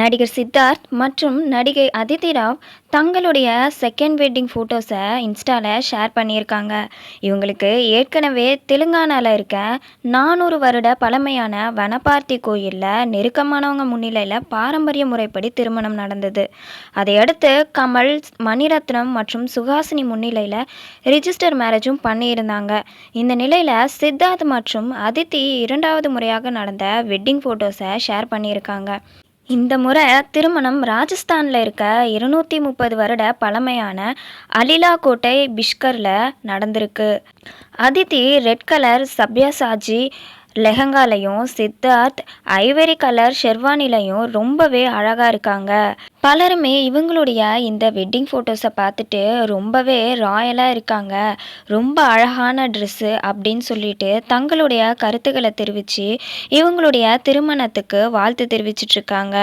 நடிகர் சித்தார்த் மற்றும் நடிகை அதிதி ராவ் தங்களுடைய செகண்ட் வெட்டிங் ஃபோட்டோஸை இன்ஸ்டாவில் ஷேர் பண்ணியிருக்காங்க. இவங்களுக்கு ஏற்கனவே தெலுங்கானாவில் இருக்க நானூறு வருட பழமையான வனபார்த்தி கோயிலில் நெருக்கமானவங்க முன்னிலையில் பாரம்பரிய முறைப்படி திருமணம் நடந்தது. அதையடுத்து கமல் மணிரத்னம் மற்றும் சுஹாசினி முன்னிலையில் ரிஜிஸ்டர் மேரேஜும் பண்ணியிருந்தாங்க. இந்த நிலையில் சித்தார்த் மற்றும் அதித்தி இரண்டாவது முறையாக நடந்த வெட்டிங் ஃபோட்டோஸை ஷேர் பண்ணியிருக்காங்க. இந்த முறை திருமணம் ராஜஸ்தானில் இருக்க இருநூற்றி முப்பது வருட பழமையான அலிலா கோட்டை பிஷ்கரில் நடந்திருக்கு. அதித்தி ரெட் கலர் சப்யாசாஜி லெஹங்காலையும் சித்தார்த் ஐவரி கலர் ஷெர்வானிலையும் ரொம்பவே அழகாக இருக்காங்க. பலருமே இவங்களுடைய இந்த வெட்டிங் ஃபோட்டோஸை பார்த்துட்டு ரொம்பவே ராயலாக இருக்காங்க. ரொம்ப அழகான ட்ரெஸ்ஸு அப்படின்னு சொல்லிட்டு தங்களுடைய கருத்துக்களை தெரிவித்து இவங்களுடைய திருமணத்துக்கு வாழ்த்து தெரிவிச்சிட்ருக்காங்க